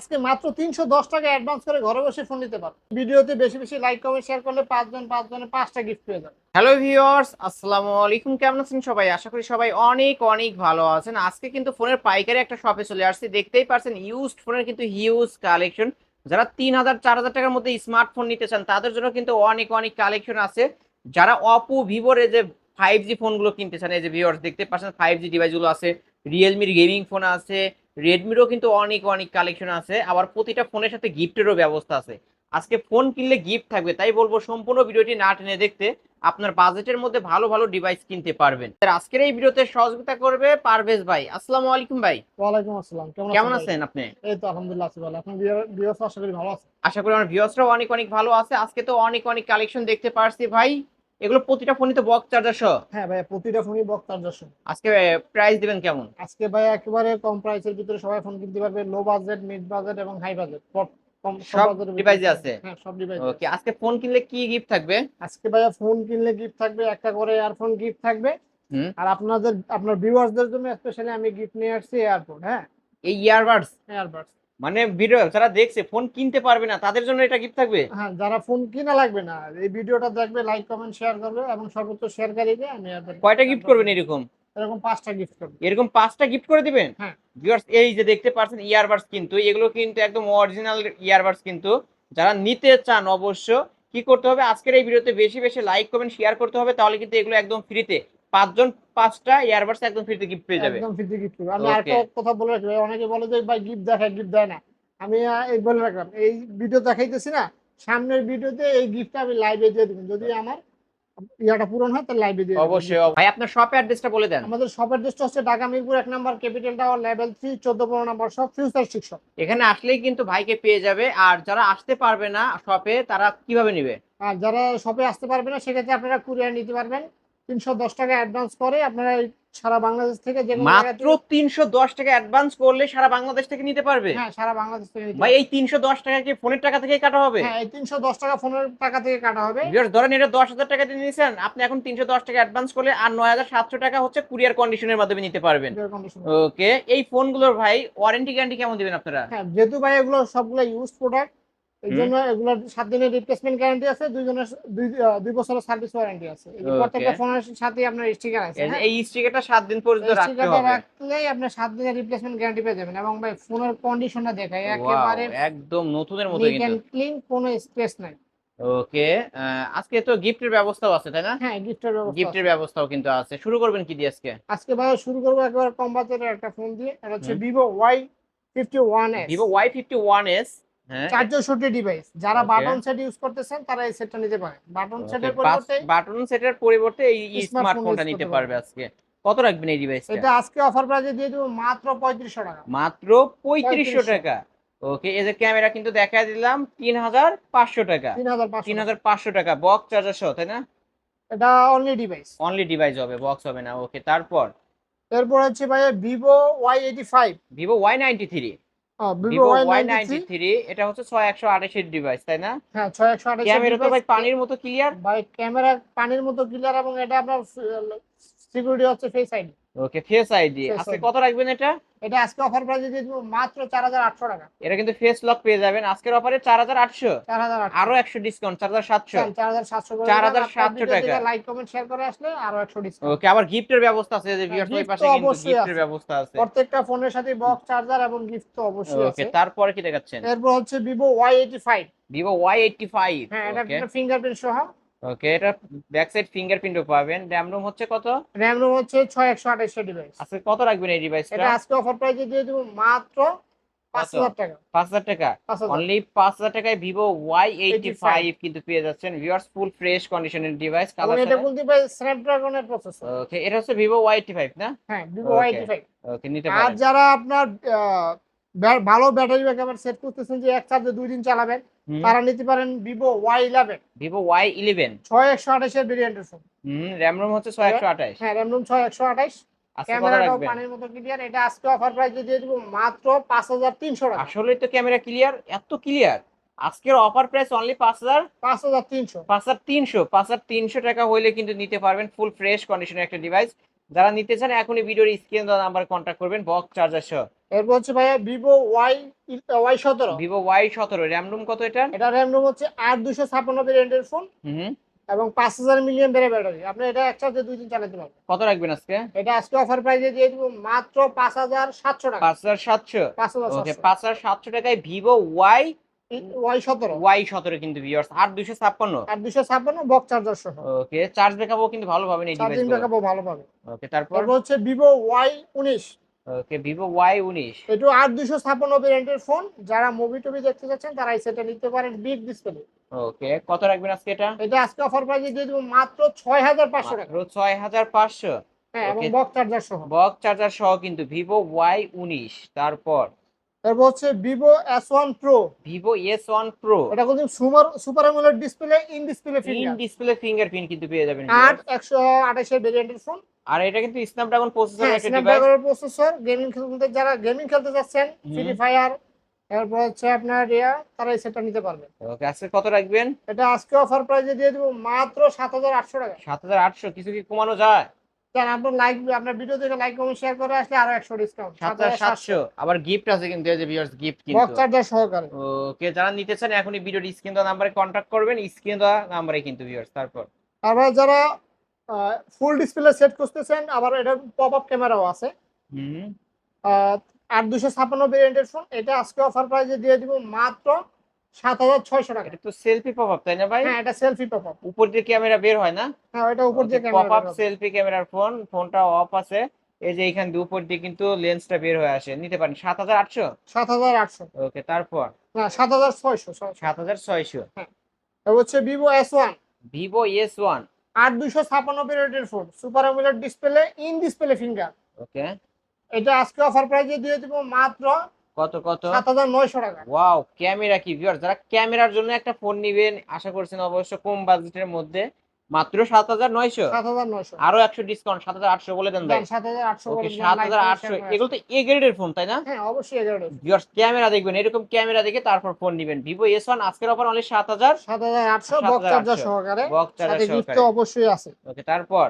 আজকে মাত্র তিনশো দশ টাকা অ্যাডভান্স করে ঘরে বসে ফোন নিতে পারো। ভিডিওতে বেশি বেশি লাইক কমেন্ট শেয়ার করলে পাঁচজন, পাঁচজনে পাঁচটা গিফট পেয়ে যাবে। হ্যালো ভিউয়ার্স আসসালামু আলাইকুম। কেমন আছেন সবাই? আশা করি সবাই অনেক অনেক ভালো আছেন। আজকে কিন্তু ফোনের পাইকারি একটা শপে চলে আসছে। দেখতেই পারছেন ইউজড ফোনের কিন্তু হিউজ কালেকশন যারা তিন হাজার, চার হাজার টাকার মধ্যে স্মার্টফোন নিতে চান, তাদের জন্য কিন্তু অনেক অনেক কালেকশন আছে। যারা অপো ভিভোর এই যে ফাইভ জি ফোনগুলো কিনতে চান, এই যে ভিউয়ার্স দেখতে পাচ্ছেন ফাইভ জি ডিভাইসগুলো আছে। রিয়েলমির গেমিং ফোন আছে রেডমিরও কিন্তু অনেক অনেক কালেকশন আছে আবার প্রতিটা ফোনের সাথে গিফটেরও ব্যবস্থা আছে। আজকে ফোন কিনলে গিফট থাকবে তাই বলব সম্পূর্ণ ভিডিওটি না টেনে দেখতে আপনার বাজেটের মধ্যে ভালো ভালো ডিভাইস কিনতে পারবেন। আজকের এই ভিডিওতে সহযোগিতা করবে পারভেজ ভাই। আসসালামু আলাইকুম ভাই। ওয়ালাইকুম আসসালাম কেমন আছেন আপনি? এই তো আলহামদুলিল্লাহ আছি ভালো। আপনার বিয়স আশা করি ভালো আছে আশা করি আমার ভিউয়ার্সরাও অনেক অনেক ভালো আছে। আজকে তো অনেক অনেক কালেকশন দেখতে পারছি ভাই। এগুলো প্রতিটা ফোনই তো বক্স চার্জার সহ? হ্যাঁ ভাই প্রতিটা ফোনই বক্স চার্জার সহ। আজকে প্রাইস দিবেন কেমন? আজকে ভাই একেবারে কম প্রাইসের ভিতরে সবাই ফোন কিনতে পারবে লো বাজেট মিড বাজেট এবং হাই বাজেট কম সব ভিতরে- আছে? হ্যাঁ সব ডিভাইস ওকে আজকে ফোন কিনলে কি গিফট থাকবে? আজকে ভাইয়া ফোন কিনলে গিফট থাকবে একটা করে এয়ারফোন গিফট থাকবে। আর আপনাদের আপনার ভিউয়ার্সদের জন্য স্পেশালি আমি গিফট নিয়ে আসছি এয়ারপোর্ট হ্যাঁ? এই ইয়ারবাডস এয়ারবাডস মানে ভিডিও যারা দেখছে ফোন কিনতে পারবে না তাদের জন্য এটা গিফট থাকবে? হ্যাঁ যারা ফোন কিনা লাগবে না এই ভিডিওটা দেখবে লাইক কমেন্ট শেয়ার করবে এবং সর্বোচ্চ শেয়ারকারীকে আমি কয়টা গিফট করবেন এরকম? এরকম পাঁচটা গিফট করবে। এরকম পাঁচটা গিফট করে দিবেন? হ্যাঁ। ভিউয়ার্স এই যে দেখতে পাচ্ছেন ইয়ারবাডস কিন্তু এগুলো কিন্তু একদম অরিজিনাল ইয়ারবাডস কিন্তু। যারা নিতে চান অবশ্য কি করতে হবে? আজকের এই ভিডিওতে বেশি বেশি লাইক কমেন্ট শেয়ার করতে হবে তাহলে কিন্তু এগুলো একদম ফ্রিতে পাঁচজন পাঁচটা ইয়ারবাডস একদম ফ্রিতে গিফট পেয়ে যাবে। একদম ফ্রিতে গিফট আমি. আরেকটা কথা বলে রাখি অনেকে বলে যে ভাই গিফট দেখায় গিফট দেয় না। আমি এই বলে রাখলাম এই ভিডিও দেখাইতেছি না সামনের ভিডিওতে এই গিফটটা আমি লাইভে দিয়ে দিবেন যদি আমার ইয়াটা পূরণ হয় তাহলে লাইভে দিয়ে অবশ্যই ভাই আপনার শপের অ্যাড্রেসটা বলে দেন। আমাদের শপের অ্যাড্রেসটা হচ্ছে ঢাকা মিরপুর এক নম্বর ক্যাপিটাল টাওয়ার লেভেল থ্রি চোদ্দ পনেরো নম্বর শপ ফিউচার শিক্ষক এখানে আসলেই কিন্তু ভাইকে পেয়ে যাবে আর যারা আসতে পারবে না শপে তারা কীভাবে নিবে? আর যারা শপে আসতে পারবে না সেক্ষেত্রে আপনারা কুরিয়ার নিতে পারবেন। তিনশো দশ টাকা অ্যাডভান্স করে আপনারা সারা বাংলাদেশ থেকে যে মাত্র থেকে- তিনশো দশ টাকা অ্যাডভান্স করলে সারা বাংলাদেশ থেকে নিতে পারবে? হ্যাঁ সারা বাংলাদেশ থেকে ভাই এই তিনশো দশ টাকা কি ফোনের টাকা থেকে কাটা হবে? হ্যাঁ এই তিনশো দশ টাকা ফোনের টাকা থেকে কাটা হবে। ধরেন এটা দশ হাজার টাকা দিয়ে নিয়েছেন আপনি এখন তিনশো দশ টাকা অ্যাডভান্স করলে আর নয় হাজার সাতশো টাকা হচ্ছে কুরিয়ার কন্ডিশনের মাধ্যমে নিতে পারবেন। ওকে এই ফোনগুলোর ভাই ওয়ারেন্টি গ্যারান্টি কেমন দিবেন আপনারা? হ্যাঁ যেহেতু ভাই এগুলো সবগুলো ইউজ প্রোডাক্ট এই জন্য এগুলোর সাত দিনের রিপ্লেসমেন্ট গ্যারান্টি আছে দুই জনের দুই বছরের সার্ভিস ওয়ারেন্টি আছে। এই প্রত্যেকটা ফোনের সাথে আপনার স্টিকার আছে এই যে হ্যাঁ? স্টিকারটা সাত দিন পর্যন্ত রাখতে স্টিকারটা হবে। রাখলেই আপনার সাত দিনের রিপ্লেসমেন্ট গ্যারান্টি পেয়ে যাবেন এবং ভাই ফোনের কন্ডিশনটা দেখায় একেবারে একদম নতুনের মতো কিন্তু। ক্লিন কোনো স্পেস নাই। ওকে আজকে তো গিফটের ব্যবস্থাও আছে তাই না? হ্যাঁ গিফটের ব্যবস্থা গিফটের ব্যবস্থাও কিন্তু আছে। শুরু করবেন কি দিয়ে আজকে? আজকে ভাই শুরু করব একবার কম বাজেটের একটা ফোন দিয়ে এটা হচ্ছে হুম। Vivo Y fifty one S Vivo Y fifty one S হ্যাঁ। চারশোষট্টি ডিভাইস যারা বাটন সেট ইউজ করতেছেন তারা এই সেটটা নিতে পারে বাটন সেটের পরিবর্তে বাটন সেটের পরিবর্তে এই স্মার্টফোনটা নিতে পারবে আজকে। কত রাখবেন এই ডিভাইসটা এটা আজকে অফার প্রাইসে দিয়ে দেবো মাত্র টাকা। মাত্র পঁয়ত্রিশশো 3500 টাকা। ওকে এই যে ক্যামেরা কিন্তু দেখা দিলাম তিন হাজার পাঁচশো টাকা। তিন হাজার পাঁচশো তিন হাজার পাঁচশো টাকা। বক্স চার্জার সহ তাই না? এটা অনলি ডিভাইস অনলি ডিভাইস হবে বক্স হবে না। ওকে তারপর? এরপর হচ্ছে ভাই Vivo Y eighty five Vivo Y ninety three Vivo Y ninety three এটা হচ্ছে ছয় একশো আঠাশের ডিভাইস তাই না? হ্যাঁ ছয় একশো আঠাশ ক্যামেরা তো ভাই পানির মতো ক্লিয়ার ভাই ক্যামেরা পানির মতো ক্লিয়ার এবং এটা আপনার সিকিউরিটি হচ্ছে face ID okay face ID আজকে কত রাখবেন এটা? এটা আজকে অফার প্রাইসে দিয়ে দেবো মাত্র চার হাজার আটশো টাকা। এটা কিন্তু ফেস লক পেয়ে যাবেন। আজকের অফারে চার হাজার আটশো। চার হাজার আটশো। আরও একশো ডিসকাউন্ট চার হাজার সাতশো। চার হাজার সাতশো 4700 টাকা। লাইক কমেন্ট শেয়ার করে আসলে আরও একশো ডিসকাউন্ট ওকে আবার গিফটের ব্যবস্থা আছে যে ভিউয়ার্স ওই পাশে কিন্তু গিফটের ব্যবস্থা আছে। প্রত্যেকটা ফোনের সাথে বক্স চার্জার এবং গিফট তো অবশ্যই আছে। ওকে তারপরে কি দেখাচ্ছেন? এরপর হচ্ছে ভিভো ওয়াই এইটটি ফাইভ হ্যাঁ এটা ফিঙ্গারপ্রিন্ট সহ। ওকে এটা ব্যাক সাইড ফিঙ্গারপ্রিন্টও পাবেন। র্যাম রোম হচ্ছে কত? র্যাম রোম হচ্ছে ছয় একশো আঠাশশো ডিভাইস আজকে কত রাখবেন এই ডিভাইসটা এটা আজকে অফার প্রাইসে দিয়ে দেবো মাত্র পাঁচ কত? হাজার টাকা। পাঁচ হাজার টাকা? পাঁচ হাজার। অনলি পাঁচ হাজার টাকায় ভিভো ওয়াই এইটটি ফাইভ কিন্তু পেয়ে যাচ্ছেন। ভিউয়ার্স ফুল ফ্রেশ কন্ডিশনের ডিভাইস কালার এটা বলতে পারি স্ন্যাপড্রাগনের প্রসেসর ওকে এটা হচ্ছে ভিভো ওয়াই এইটটি ফাইভ না? হ্যাঁ Vivo Okay. Y eighty five okay নিতে পারেন। আর যারা আপনার ভালো ব্যাটারি ব্যাকআপ সেট করতেছেন যে এক চার্জে দুই দিন চালাবেন। তারা নিতে পারেন Vivo Y eleven Vivo Y eleven ছয় একশো আঠাশের ভেরিয়েন্টের ফোন হুম র্যাম রোম হচ্ছে ছয় একশো আঠাশ। হ্যাঁ র্যাম রোম ছয় একশো আঠাশ ক্যামেরাটাও পানির মতো ক্লিয়ার এটা আজকে অফার প্রাইসে দিয়ে দেবো মাত্র পাঁচ হাজার তিনশো টাকা। আসলে তো ক্যামেরা ক্লিয়ার এত ক্লিয়ার আজকের অফার প্রাইস অনলি পাঁচ হাজার পাঁচ হাজার তিনশো। পাঁচ হাজার তিনশো পাঁচ হাজার তিনশো টাকা হইলে কিন্তু নিতে পারবেন ফুল ফ্রেশ কন্ডিশনের একটা ডিভাইস যারা নিতে চান এখনই ভিডিওর স্ক্রিন দেওয়া নাম্বার কন্ট্যাক্ট করবেন বক্স চার্জার সহ। এরপর হচ্ছে ভাইয়া ভিভো ওয়াই ওয়াই সতেরো। ভিভো ওয়াই সতেরো র্যাম রুম কত এটার? এটা র্যাম রুম হচ্ছে আট দুশো ছাপ্পান্ন ভেরিয়েন্টের ফোন হুম। এবং পাঁচ হাজার মিলিয়ন বেড়ে ব্যাটারি আপনি এটা একসাথে দুই দিন চালাতে পারবেন। কত রাখবেন আজকে? এটা আজকে অফার প্রাইসে দিয়ে দিব মাত্র পাঁচ হাজার সাতশো টাকা। পাঁচ হাজার সাতশো? পাঁচ হাজার পাঁচ হাজার সাতশো টাকায় ভিভো ওয়াই ওয়াই সতেরো। ওয়াই সতেরো কিন্তু ভিউয়ার্স আট দুশো ছাপ্পান্ন। আর দুশো ছাপ্পান্ন বক চার্জার সহ। ওকে চার্জ ব্যাকআপও কিন্তু ভালো পাবেন এই চার্জিং ব্যাকআপও ভালো পাবে ওকে তারপর? তারপর হচ্ছে ভিভো ওয়াই উনিশ। ওকে ভিভো ওয়াই উনিশ। এটা আট দুশো ছাপান্ন ব্র্যান্ডের ফোন যারা মুভি টুভি দেখতে যাচ্ছেন তারা এই সেটা নিতে পারেন বিগ ডিসপ্লে ওকে কত রাখবেন আজকে এটা? এটা আজকে অফার প্রাইসে দিয়ে দেবো মাত্র ছয় হাজার পাঁচশো টাকা। ছয় হাজার পাঁচশো? হ্যাঁ এবং বক চার্জার সহ। বক চার্জার সহ কিন্তু ভিভো ওয়াই উনিশ তারপর তারপর হচ্ছে Vivo S one pro Vivo S one pro এটা কিন্তু super super AMOLED display in display in finger display fingerprint কিন্তু পেয়ে যাবেন আট একশো আঠাশের ভেরিয়েন্টের ফোন আর এটা কিন্তু স্ন্যাপড্রাগন প্রসেসর একটা ডিভাইস প্রসেসর গেমিং খেলতে যারা গেমিং খেলতে যাচ্ছেন। ফ্রি ফায়ার তারপর হচ্ছে আপনার ইয়া তারা এই সেটটা নিতে পারবে। ওকে আজকে কত রাখবেন? এটা আজকে অফার প্রাইসে দিয়ে দিব মাত্র সাত হাজার আটশো টাকা। সাত হাজার আটশো কিছু কি কমানো যায়? আপনার লাইক আপনার ভিডিও দেখে লাইক কমেন্ট শেয়ার করে আসলে আরও একশো ডিসকাউন্ট সাত হাজার সাতশো। আবার গিফট আছে কিন্তু এই যে ভিউয়ার্স গিফট কিন্তু। চার্জার সহকারে। ওকে যারা নিতে চান এখনই ভিডিওর স্ক্রিন দেওয়া নাম্বারে কন্ট্যাক্ট করবেন। স্ক্রিন দেওয়া নাম্বারে কিন্তু ভিউয়ার্স তারপর। তারপর যারা ফুল ডিসপ্লে সেট করতেছেন আবার এটা পপ আপ ক্যামেরাও আছে। হুম। দুশো ছাপ্পান্ন ভেরিয়েন্টের ফোন এটা আজকে অফার প্রাইসে দিয়ে দিব মাত্র সাত হাজার ছয়শো টাকা। এটা তো সেলফি পপ আপ তাই না ভাই? হ্যাঁ এটা সেলফি পপ আপ উপর দিয়ে ক্যামেরা বের হয় না? হ্যাঁ এটা উপর দিয়ে পপ আপ ক্যামেরা সেলফি ক্যামেরার ফোন ফোনটা অফ আছে। এই যে এখান দিয়ে উপর দিয়ে কিন্তু লেন্সটা বের হয়ে আসে। নিতে পারেন সাত হাজার আটশো? সাত হাজার আটশো। ওকে তারপর? না সাত হাজার ছয়শো সাত হাজার ছয়শো। হচ্ছে Vivo S one Vivo S one আট phone super display in display finger okay এটা আজকে অফার প্রাইসে দিয়ে দিব মাত্র কত কত? সাত হাজার নয়শো টাকা। ওয়াও ক্যামেরা কি ভিউয়ার যারা ক্যামেরার জন্য একটা ফোন নিবেন আশা করছেন অবশ্য কম বাজেটের মধ্যে মাত্র সাত হাজার নয়শো। সাত হাজার নয়শো। আরও একশো ডিসকাউন্ট সাত হাজার আটশো বলে দেন ভাই সাত হাজার আটশো ওকে সাত হাজার আটশো এগুলো তো এ গ্রেডের ফোন তাই না? হ্যাঁ অবশ্যই এগারো ভিউয়ার্স ক্যামেরা দেখবেন এরকম ক্যামেরা দেখে তারপর ফোন নিবেন। ভিভো এস ওয়ান আজকের অফার অনলি সাত হাজার। সাত হাজার আটশো 7,800 বক চার্জার সহকারে। বক্স চার্জার সহকারে। অবশ্যই আছে। ওকে তারপর?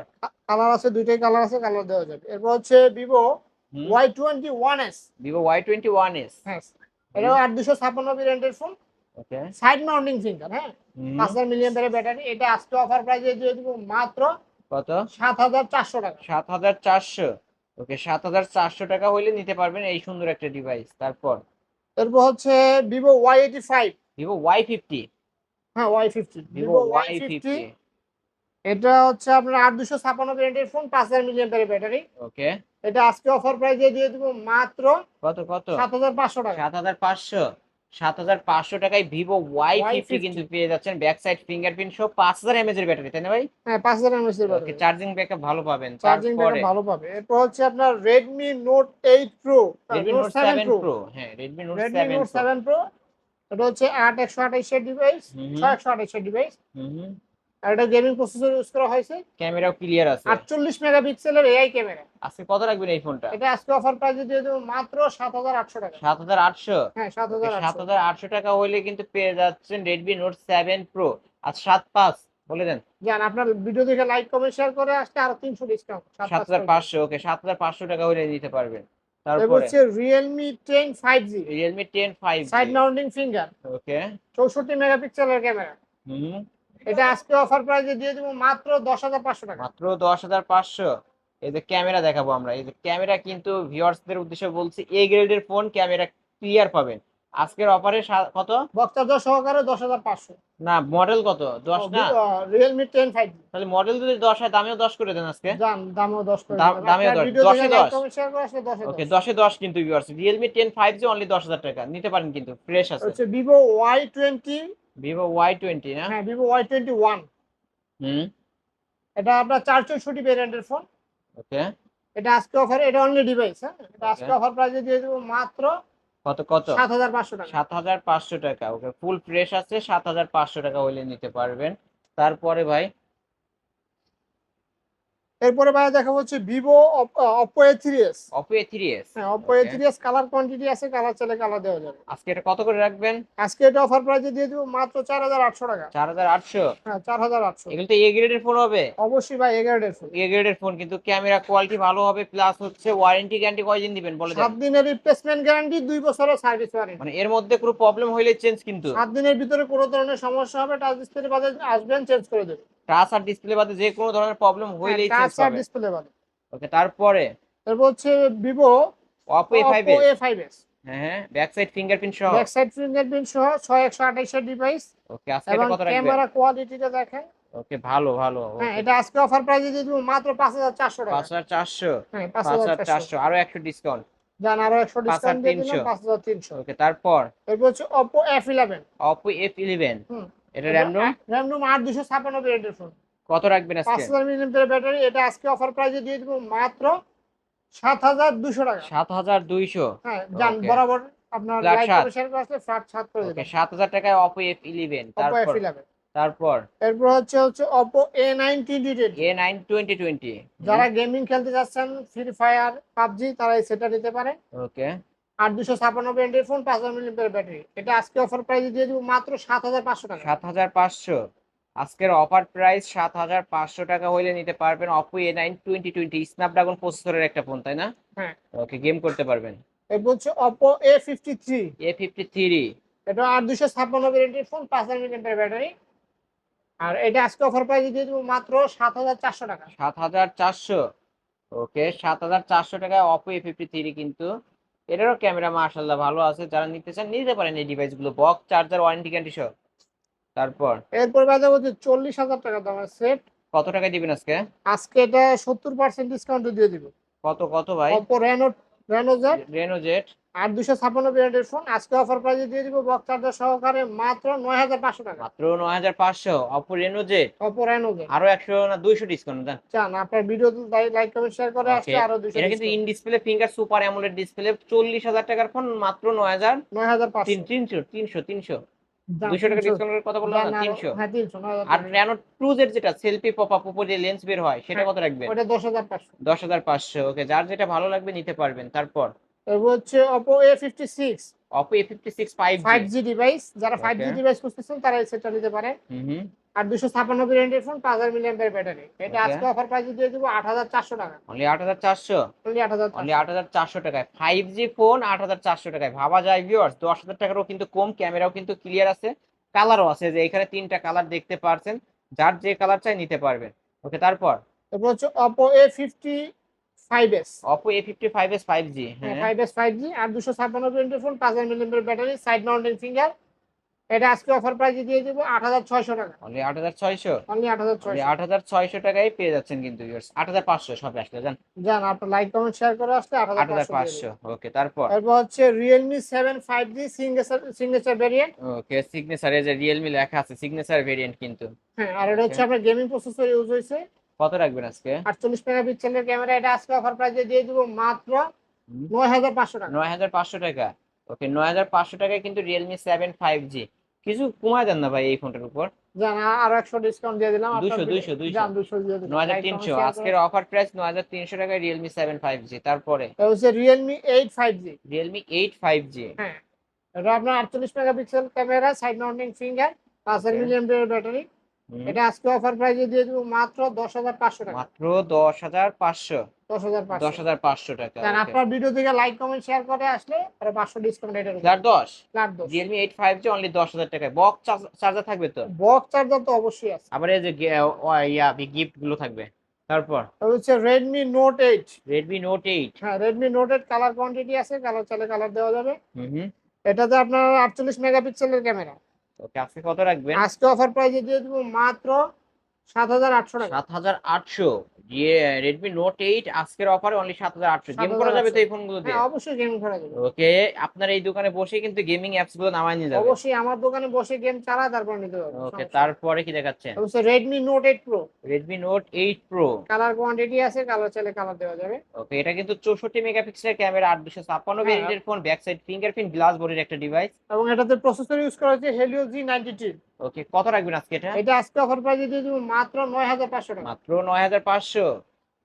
কালার আছে দুইটাই কালার আছে কালার দেওয়া যাবে। এরপর হচ্ছে Vivo Y twenty one S Vivo Y twenty one S হ্যাঁ এটাও আট দুশো ছাপ্পান্ন ভেরিয়েন্টের phone okay side mounting finger হ্যাঁ? পাঁচ হাজার মিলিয়ন ব্যাটারি এটা আজকে অফার প্রাইসে দিয়ে দিব মাত্র কত? সাত হাজার চারশো টাকা। সাত হাজার চারশো। ওকে সাত হাজার চারশো টাকা হইলে নিতে পারবেন এই সুন্দর একটা ডিভাইস তারপর? এরপর হচ্ছে Vivo Y eighty five Vivo Y fifty হ্যাঁ Y fifty Vivo Y fifty এটা হচ্ছে আপনার আট দুশো ছাপ্পান্ন ভেরিয়েন্টের ফোন পাঁচ হাজার মিলিয়ন ব্যাটারি ওকে এটা আজকে অফার প্রাইসে দিয়ে দিব মাত্র কত কত? সাত হাজার পাঁচশো টাকা। সাত হাজার পাঁচশো। সাত হাজার পাঁচশো টাকায় ভিভো ওয়াই ফিফটি Y50 কিন্তু পেয়ে যাচ্ছেন। ব্যাক সাইড ফিঙ্গারপ্রিন্ট সহ পাঁচ হাজার এমএজ এর ব্যাটারি তাই না ভাই? হ্যাঁ পাঁচ হাজার এমএস ওকে চার্জিং ব্যাকআপ ভালো পাবেন। চার্জিং তারপরে ভালো পাবে। এরপর হচ্ছে আপনার Redmi Note eight pro Redmi Note seven pro হ্যাঁ রেডমি নোট সেভেন প্রো এটা হচ্ছে আট একশো আঠাইশের ডিভাইস। ছয় একশো আঠাইশের ডিভাইস এটা গেমিং প্রসেসর ইউজ করা হয়েছে। ক্যামেরাও ক্লিয়ার আছে। আটচল্লিশ মেগাপিক্সেলের এআই ক্যামেরা আজকে কত রাখবেন এই ফোনটা এটা আজকে অফার প্রাইসে দিয়ে দেবো মাত্র সাত হাজার আটশো টাকা। সাত হাজার আটশো? হ্যাঁ সাত হাজার সাত আটশো হাজার আটশো টাকা হইলে কিন্তু পেয়ে যাচ্ছেন রেডমি নোট সেভেন প্রো আর সাত পাঁচ বলে দেন। জান আপনার ভিডিও দেখে লাইক কমেন্ট শেয়ার করে আসলে আরও তিনশো ডিসকাউন্ট সাত হাজার পাঁচশো ওকে সাত হাজার পাঁচশো টাকা হইলে নিতে পারবেন। তারপরে? হচ্ছে Realme ten five G Realme ten five side mounting finger okay চৌষট্টি মেগাপিক্সেলের ক্যামেরা হুম। এটা আজকে অফার প্রাইসে দিয়ে দেবো মাত্র দশ হাজার পাঁচশো টাকা। মাত্র দশ হাজার পাঁচশো। এই যে ক্যামেরা দেখাবো আমরা। এই যে ক্যামেরা কিন্তু ভিউয়ার্সদের উদ্দেশ্যে বলছি এ গ্রেডের ফোন ক্যামেরা ক্লিয়ার পাবেন। আজকের অফারে কত? বক্তার সহকারে দশ হাজার পাঁচশো। না মডেল কত? দশ না? রিয়েলমি টেন ফাইভ জি তাহলে মডেল যদি দশ হয় দামেও দশ করে দেন আজকে। দাম দামও দশ করে দামেও দশ, দশে দশ। দশে ওকে দশ। দশে দশ কিন্তু viewers Realme ten five G only দশ হাজার টাকা। নিতে পারেন কিন্তু ফ্রেশ আছে। Vivo Y twenty Vivo Y twenty না? হ্যাঁ ভিভো ওয়াই টোয়েন্টি ওয়ান হুম। এটা আপনার চার চৌষট্টি ভ্যারিয়েন্টের ফোন ওকে। এটা আজকে অফার এটা অনলি ডিভাইস হ্যাঁ? এটা আজকে. অফার প্রাইসে দিয়ে দেবো মাত্র কত কত? সাত হাজার পাঁচশো টাকা। সাত হাজার পাঁচশো টাকা ওকে। ফুল ফ্রেশ আছে সাত হাজার পাঁচশো টাকা হইলে নিতে পারবেন। তারপরে ভাই এরপরে ভাই দেখা হচ্ছে Vivo Oppo A three S Oppo A three S হ্যাঁ Oppo A three S colour quantity আছে কালার চাইলে কালার দেওয়া যাবে। আজকে এটা কত করে রাখবেন? আজকে এটা অফার প্রাইসে দিয়ে দিব মাত্র চার হাজার আটশো টাকা। চার হাজার আটশো? হ্যাঁ চার হাজার আটশো। এগুলো তো এ গ্রেডের ফোন হবে। অবশ্যই ভাই এগারোটার ফোন এ গ্রেডের ফোন কিন্তু ক্যামেরা কোয়ালিটি ভালো হবে প্লাস হচ্ছে ওয়ারেন্টি গ্যারান্টি কয়দিন দিবেন বলে সাত দিনের রিপ্লেসমেন্ট গ্যারান্টি দুই বছরের সার্ভিস ওয়ারেন্টি মানে এর মধ্যে কোনো প্রবলেম হইলে চেঞ্জ কিন্তু। সাত দিনের ভিতরে কোনো ধরনের সমস্যা হবে টাচ ডিসপ্লে বাদে আসবেন চেঞ্জ করে দেবেন। টাচ আর ডিসপ্লে বাদে যে কোনো ধরনের প্রবলেম হইলেই চেঞ্জ টাচ আর ডিসপ্লে বাদে। ওকে তারপরে? তারপর হচ্ছে Vivo five Oppo A five হ্যাঁ হ্যাঁ ব্যাক সাইড ফিঙ্গারপ্রিন্ট সহ। ব্যাক সাইড ফিঙ্গারপ্রিন্ট সহ ছয় একশো আঠাইশের ডিভাইস ওকে আজকে এটা কত রাখবেন ক্যামেরা কোয়ালিটিটা দেখেন। ওকে ভালো ভালো হ্যাঁ এটা আজকে অফার প্রাইসে দিয়ে দিব মাত্র পাঁচ হাজার চারশো টাকা। পাঁচ হাজার চারশো। হ্যাঁ পাঁচ পাঁচ হাজার হাজার চারশো। চারশো আরও একশো ডিসকাউন্ট জান আরও একশো পাঁচ হাজার ডিসকাউন্ট দিয়ে দিলাম তিনশো। পাঁচ হাজার তিনশো। ওকে তারপর? এরপর হচ্ছে ইলেভেন অপো এফ ইলেভেন হুম। এটা র্যাম রোম র্যাম রোম আট দুশো ছাপান্ন ফোন কত রাখবেন আজকে? হাজার মিলিমিটার ব্যাটারি এটা আজকে অফার প্রাইসে দিয়ে দিব মাত্র সাত হাজার দুশো টাকা। সাত হাজার দুইশো? হ্যাঁ জান বরাবর আপনার শেয়ার করে আসলে ফ্ল্যাট সাত করে ওকে দেবেন। সাত হাজার টাকায় Oppo F eleven Oppo F তারপর তারপর? এরপর হচ্ছে হচ্ছে নাইন টোয়েন্টি টোয়েন্টি যারা গেমিং খেলতে যাচ্ছেন ফ্রি ফায়ার পাবজি তারা এই সেটা নিতে পারে। ওকে আর দুশো ছাপান্ন ব্র্যান্ডের ফোন পাঁচ হাজার মিলিমিটার ব্যাটারি। এটা আজকে অফার প্রাইসে দিয়ে দিব মাত্র সাত হাজার পাঁচশো টাকা। সাত হাজার পাঁচশো। আজকের অফার প্রাইস সাত হাজার পাঁচশো টাকা হইলে নিতে পারবেন Oppo A nine twenty twenty Snapdragon প্রসেসরের একটা ফোন তাই না? হ্যাঁ। ওকে গেম করতে পারবেন। এরপর হচ্ছে Oppo A fifty three A fifty three এটা আর দুশো ছাপ্পান্ন ব্র্যান্ডের ফোন পাঁচ হাজার মিলিমিটার ব্যাটারি। আর এটা আজকে অফার প্রাইসে দিয়ে দিব মাত্র সাত হাজার চারশো টাকা। সাত হাজার চারশো। ওকে সাত হাজার চারশো টাকায় অপো এ ফিফটি থ্রি কিন্তু এটারও ক্যামেরা মার্শাল্লাহ ভালো আছে। যারা নিতে চান নিতে পারেন এই ডিভাইসগুলো বক্স চার্জার ওয়ারেন্টি গ্যারান্টি সহ তারপর? এরপর বাজার হচ্ছে চল্লিশ হাজার টাকা দামের সেট কত টাকা দিবেন আজকে? আজকে এটা সত্তর পার্সেন্ট ডিসকাউন্ট দিয়ে দিব। কত কত ভাই? Oppo Reno Reno Z Reno Z আর দুশো ছাপ্পান্ন ব্র্যান্ডের ফোন। আজকে অফার প্রাইসে দিয়ে দিব বক্স চার্জার সহকারে মাত্র নয় হাজার পাঁচশো টাকা। মাত্র নয় হাজার পাঁচশো। Oppo Reno Z Oppo Reno আরও একশো না দুইশো ডিসকাউন্ট দেন চান আপনার ভিডিও লাইক কমেন্ট শেয়ার করে Okay. আরও দুশো এটা কিন্তু in display finger super AMOLED display চল্লিশ হাজার টাকার ফোন মাত্র নয় হাজার নয় হাজার তিনশো তিনশো তিনশো। দুইশো টাকা। ডিসকাউন্টের কথা বললাম না তিনশো। হ্যাঁ আর। রেনো টু জেড যেটা সেলফি পপ আপ উপরে লেন্স বের হয় সেটা হ্যাঁ। কত রাখবেন? ওটা দশ হাজার পাঁচশো। দশ হাজার পাঁচশো ওকে যার যেটা ভালো লাগবে নিতে পারবেন তারপর। হচ্ছে Oppo A fifty six Oppo A fifty six five five G device যারা ফাইভ জি ডিভাইস খুঁজতেছেন তারা এই সেটটা নিতে পারে। হুম আর ব্র্যান্ডের ফোন পাঁচ হাজার মিলিয়ন ব্যাটারি এটা আজকে অফার প্রাইসে দিয়ে দিব আট হাজার চারশো টাকা। অনলি আট হাজার চারশো? অনলি আট হাজার অনলি আট হাজার চারশো টাকায়। ফাইভ জি ফোন আট হাজার চারশো টাকায়। ভাবা যায় ভিউয়ার্স দশ হাজার টাকারও কিন্তু কম ক্যামেরাও কিন্তু ক্লিয়ার আছে কালারও আছে। যে এখানে তিনটা কালার দেখতে পারছেন যার যে কালার চাই নিতে পারবেন। ওকে তারপর? এরপর হচ্ছে Oppo A fifty five S Oppo five G হ্যাঁ ফাইভ এস ফাইভ জি আর দুশো ছাপ্পান্ন ব্র্যান্ডের ফোন পাঁচ হাজার মিলিয়ন ব্যাটারি সাইড ফিঙ্গার এটা আজকে অফার প্রাইসে দিয়ে দিব টাকা। অনলি অনলি টাকায় পেয়ে যাচ্ছেন কিন্তু ভিউয়ার্স সব আসলে জান? আপনার লাইক কমেন্ট শেয়ার করে আসলে ওকে তারপর? হচ্ছে সিগনেচার সিগনেচার ভ্যারিয়েন্ট ওকে সিগনেচারে যে লেখা আছে সিগনেচার ভেরিয়েন্ট কিন্তু। হ্যাঁ আর এটা হচ্ছে আপনার গেমিং প্রসেসর ইউজ কত রাখবেন আজকে? আটচল্লিশ মেগাপিক্সেলের ক্যামেরা এটা আজকে অফার প্রাইসে দিয়ে দিব মাত্র হুম। নয় হাজার পাঁচশো টাকা। নয় হাজার পাঁচশো টাকা। ওকে নয় হাজার পাঁচশো টাকায় কিন্তু সেভেন ফাইভ জি কিছু কমায় দেন না ভাই এই ফোনটার উপর? জান আরও একশো ডিসকাউন্ট দিয়ে দিলাম আপনার 200, 200, 200 জান দুশো দিয়ে দিলাম। নয় হাজার Like, comment, তিনশো share আজকের অফার প্রাইস নয় হাজার তিনশো টাকায় রিয়েলমি সেভেন ফাইভ জি তারপরে? এটা হচ্ছে five G Realme eight five G হ্যাঁ এটা আপনার আটচল্লিশ megapixel camera side mounting finger পাঁচ হাজার Okay. ব্যাটারি এটা আজকে অফার প্রাইসে দিয়ে দিব মাত্র দশ হাজার পাঁচশো টাকা। মাত্র দশ হাজার পাঁচশো। দশ হাজার দশ পাঁচশো হাজার পাঁচশো টাকা জান আপনার ভিডিও থেকে লাইক কমেন্ট শেয়ার করে আসলে আরও পাঁচশো ডিসকাউন্ট এটা দশ? লাখ দশ। Realme eight five G only দশ হাজার টাকায়। বক্স চার্জার থাকবে তো? বক্স চার্জার তো অবশ্যই আছে। আবার এই যে ইয়া গিফটগুলো থাকবে। তারপর? হচ্ছে Redmi note eight Redmi note eight হ্যাঁ Redmi note eight colour quantity আছে কালার চাইলে কালার দেওয়া যাবে। হুম এটাতে আপনার আটচল্লিশ মেগাপিক্সেলের ক্যামেরা ওকে আজকে কত রাখবেন? আজকে অফার প্রাইসে দিয়ে দিব মাত্র সাত হাজার আটশো টাকা। সাত হাজার আটশো। ইয়ে রেডমি নোট এইট আজকের অফারে অনলি সাত হাজার আটশো। গেম করা যাবে তো এই ফোনগুলো দিয়ে হ্যাঁ অবশ্যই গেম খেলা যাবে। ওকে আপনার এই দোকানে বসে কিন্তু গেমিং অ্যাপসগুলো নামায় নিয়ে যাবে। অবশ্যই আমার দোকানে বসে গেম চালা তারপর নিতে পারবে ওকে তারপরে কি দেখাচ্ছেন? অবশ্যই Redmi note eight pro Redmi note eight pro colour quantity আছে কালার চাইলে কালার দেওয়া যাবে। ওকে এটা কিন্তু চৌষট্টি মেগাপিক্সেলের ক্যামেরা আট দুশো ছাপ্পান্ন হ্যাঁ। ভেরিয়েন্টের phone back side fingerprint glass বডির একটা ডিভাইস এবং এটাতে প্রসেসর ইউজ করা জি নাইনটি টু ওকে কত রাখবেন আজকে এটা? এটা আজকে অফার প্রাইসে দিয়ে দিব মাত্র নয় হাজার পাঁচশো টাকা। মাত্র নয় হাজার পাঁচশো।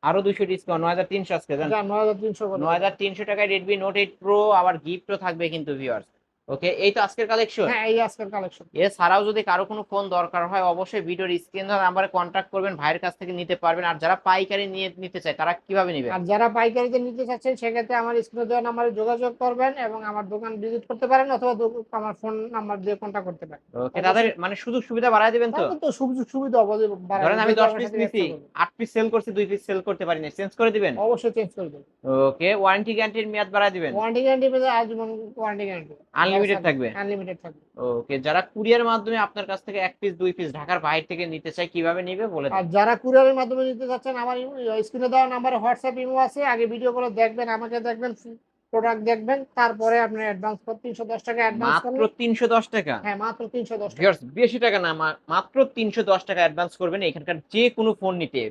আরও দুইশো ডিসকাউন্ট নয় হাজার তিনশো আজকে জান এটা নয় হাজার তিনশো করে। নয় হাজার তিনশো টাকায় রেডমি নোট এইট প্রো আবার গিফটও থাকবে কিন্তু ভিউয়ার্স ওকে এই তো আজকের কালেকশন হ্যাঁ এই আজকের কালেকশন এছাড়াও যদি কারও কোনো ফোন দরকার হয় অবশ্যই ভিডিওর স্ক্রিন নাম্বারে কন্ট্যাক্ট করবেন ভাইয়ের কাছ থেকে নিতে পারবেন। আর যারা পাইকারি নিয়ে নিতে চায় তারা কীভাবে নেবে আর যারা পাইকারিতে নিতে চাচ্ছেন সেক্ষেত্রে আমার স্ক্রিনে দেওয়া নাম্বারে যোগাযোগ করবেন এবং আমার দোকান ভিজিট করতে পারেন অথবা আমার ফোন নাম্বার দিয়ে কন্ট্যাক্ট করতে পারেন। ওকে তাদের মানে সুযোগ সুবিধা বাড়ায় দিবেন তো? তো সুযোগ সুবিধা অবশ্যই। ধরেন আমি যেহেতু দশ আমার পিস নিছি ব্যবসা করবেন। আট পিস সেল করছি দুই পিস সেল করতে পারি না চেঞ্জ করে দিবেন? অবশ্যই চেঞ্জ করে দেবেন। ওকে ওয়ারেন্টি গ্যারান্টির মেয়াদ বাড়ায় দিবেন? ওয়ারেন্টি গ্যারান্টি পেতে আজীবন ওয়ারেন্টি গ্যারান্টি আনলিমিটেড থাকবে? আনলিমিটেড থাকবে। ওকে যারা কুরিয়ার মাধ্যমে আপনার কাছ থেকে এক পিস দুই পিস ঢাকার বাইরে থেকে নিতে চায় কীভাবে নিবে বলে আর যারা কুরিয়ারের মাধ্যমে নিতে চাচ্ছেন আমার স্ক্রিনে দেওয়া নাম্বারে হোয়াটসঅ্যাপ ইমো আছে। আগে ভিডিও করে দেখবেন আমাকে দেখবেন প্রোডাক্ট দেখবেন। তারপরে আপনি অ্যাডভান্স করে তিনশো দশ টাকা অ্যাডভান্স মাত্র করবেন তিনশো দশ টাকা? হ্যাঁ মাত্র তিনশো দশ টাকা। Viewers, বেশি টাকা না মাত্র তিনশো দশ টাকা অ্যাডভান্স করবেন। এখানকার যে কোনো ফোন নিতে।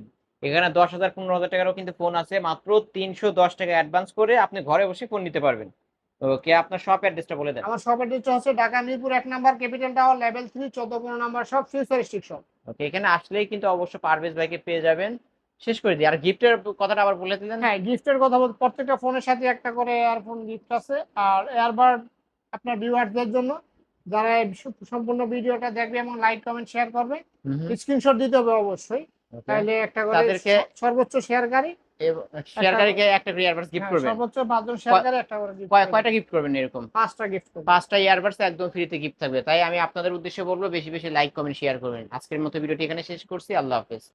এখানে দশ হাজার পনেরো হাজার টাকারও কিন্তু ফোন আছে। মাত্র তিনশো দশ টাকা অ্যাডভান্স করে আপনি ঘরে বসে ফোন নিতে পারবেন। ওকে আপনার শপ অ্যাড্রেসটা বলে দেন। আমার শপ অ্যাড্রেস হচ্ছে ঢাকা মিরপুর এক number capital tower level three চোদ্দ পনেরো number shop future shop okay এখানে আসলেই কিন্তু অবশ্য পারভেজ ভাইকে পেয়ে যাবেন। শেষ করে দিই আর গিফটের কথাটা আবার বলে দিলেন? হ্যাঁ গিফটের কথা বলতে প্রত্যেকটা ফোনের সাথে একটা করে এয়ারফোন গিফট আছে। আর এয়ারবাড আপনার ভিউয়ারদের জন্য যারা সম্পূর্ণ ভিডিওটা দেখবে এবং লাইক কমেন্ট শেয়ার করবে স্ক্রিনশট দিতে হবে অবশ্যই। তাহলে একটা করে তাদেরকে- সর্বোচ্চ শেয়ারকারী শেয়ারকারীকে একটা করে গিফট হ্যাঁ, করবেন। সর্বোচ্চ পাঁচজন শেয়ারকারী একটা করে গিফট কয়- কয়টা গিফট করবেন এরকম? পাঁচটা গিফট করবেন। পাঁচটা ইয়ারবাডস একদম ফ্রিতে গিফট থাকবে। তাই আমি আপনাদের উদ্দেশ্যে বলব বেশি বেশি লাইক কমেন্ট শেয়ার করবেন। আজকের মতো ভিডিওটি এখানে শেষ করছি। আল্লাহ হাফেজ।